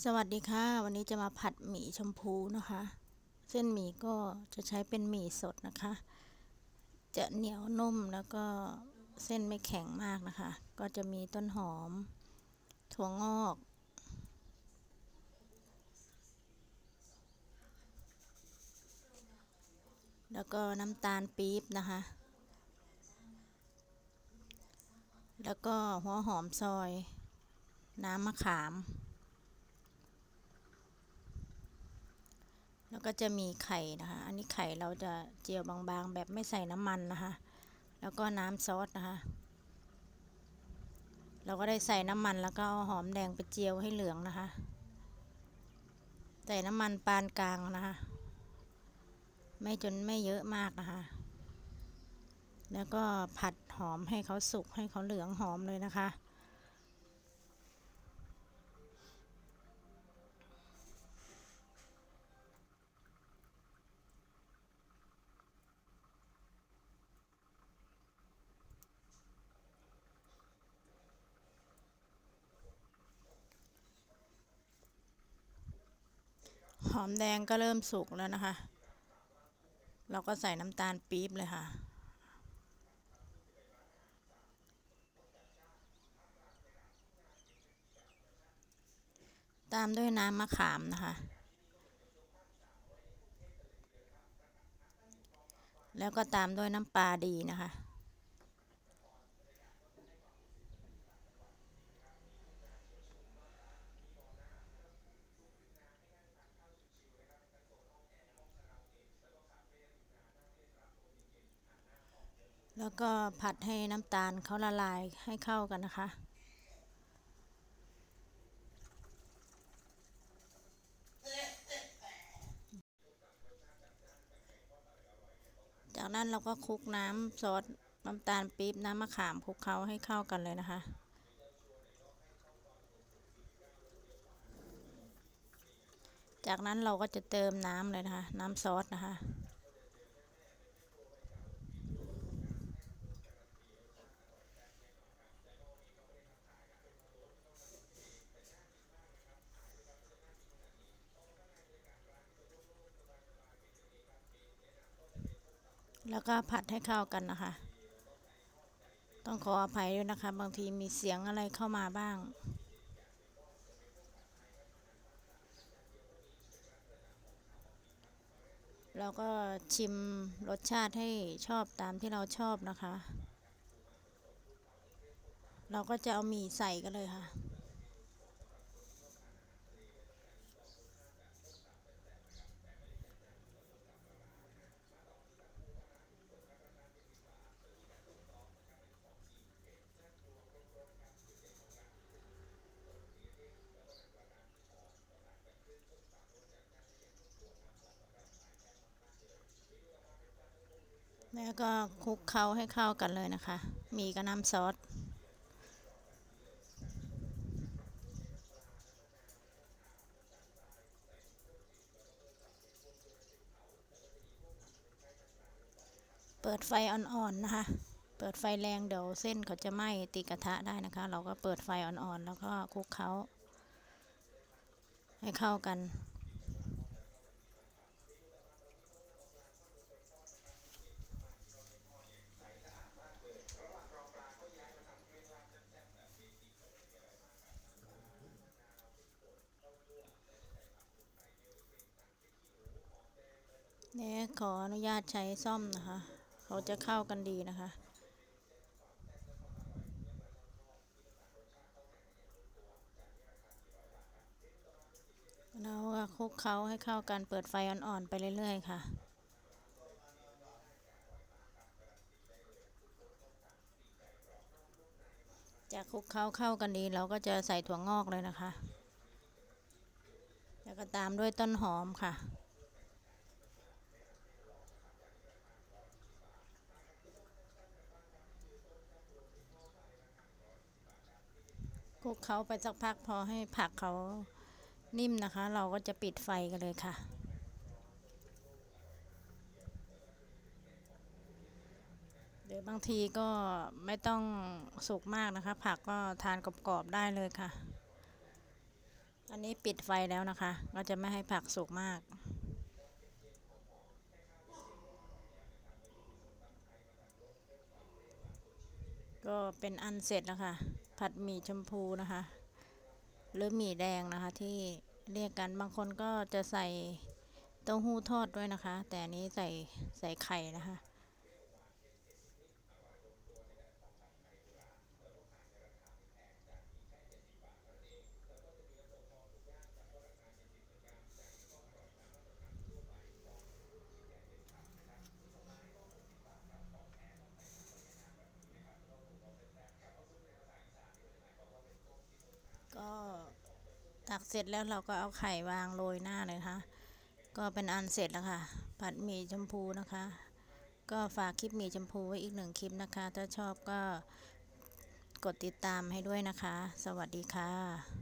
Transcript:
สวัสดีค่ะ วันนี้จะมาผัดหมี่ชมพูนะคะ เส้นหมี่ก็จะใช้เป็นหมี่สดนะคะ จะเหนียวนุ่มแล้วก็เส้นไม่แข็งมากนะคะ ก็จะมีต้นหอม ถั่วงอก แล้วก็น้ำตาลปี๊บนะคะ แล้วก็หัวหอมซอย น้ำมะขาม แล้วก็จะมีไข่นะคะ อันนี้ไข่เราจะเจียวบางๆ แบบไม่ใส่น้ำมันนะคะ แล้วก็น้ำซอสนะคะ เราก็ได้ใส่น้ำมันแล้วก็เอาหอมแดงไปเจียวให้เหลืองนะคะ ใส่น้ำมันปานกลางนะคะ ไม่จนไม่เยอะมากนะคะ แล้วก็ผัดหอมให้เขาสุกให้เขาเหลืองหอมเลยนะคะ หอมแดงก็เริ่มสุกแล้วนะคะ เราก็ใส่น้ำตาลปี๊บเลยค่ะ ตามด้วยน้ำมะขามนะคะ แล้วก็ตามด้วยน้ำปลาดีนะคะ แล้วก็ผัดให้น้ำตาลเขาละลายให้เข้ากันนะคะ จากนั้นเราก็คลุกน้ำซอสน้ำตาลปี๊บน้ำมะขามคลุกเคล้าให้เข้ากันเลยนะคะจากนั้นเราก็จะเติมน้ำเลยนะคะ น้ำซอสนะคะ แล้วก็ผัดให้เข้ากันนะคะ ต้องขออภัยด้วยนะคะ บางทีมีเสียงอะไรเข้ามาบ้าง เราก็ชิมรสชาติให้ชอบตามที่เราชอบนะคะ เราก็จะเอาหมี่ใส่กันเลยค่ะ แล้วก็คลุกเคล้าให้เข้ากันเลยนะคะ มีกับน้ำซอส เปิดไฟอ่อนๆนะคะ เปิดไฟแรงเดี๋ยวเส้นเขาจะไหม้ติกระทะได้นะคะ เราก็เปิดไฟอ่อนๆ แล้วก็คลุกเคล้าให้เข้ากัน เนี่ยขออนุญาตใช้ซ่อมนะคะ เขาจะเข้ากันดีนะคะ เราคลุกเคล้าให้เข้ากันเปิดไฟอ่อนๆ ไปเรื่อยๆ ค่ะจากคลุกเคล้าเข้ากันดีเราก็จะใส่ถั่วงอกเลยนะคะ แล้วก็ตามด้วยต้นหอมค่ะ ลุกเขาไปสักพักพอให้ผักเขานิ่มนะคะ เราก็จะปิดไฟกันเลยค่ะ เดี๋ยวบางทีก็ไม่ต้องสุกมากนะคะ ผักก็ทานกรอบๆได้เลยค่ะ อันนี้ปิดไฟแล้วนะคะ ก็จะไม่ให้ผักสุกมากก็เป็นอันเสร็จแล้วค่ะ ผัดหมี่ชมพูนะคะ หรือหมี่แดงนะคะ ที่เรียกกันบางคนก็จะใส่เต้าหู้ทอดด้วยนะคะ แต่อันนี้ใส่ใส่ไข่นะคะ ก็ตักเสร็จแล้วเราก็เอาไข่วางโรยหน้าเลยค่ะ ก็เป็นอันเสร็จแล้วค่ะ ผัดหมี่ชมพูนะคะ ก็ฝากคลิปหมี่ชมพูไว้อีกหนึ่งคลิปนะคะ ถ้าชอบก็กดติดตามให้ด้วยนะคะ สวัสดีค่ะ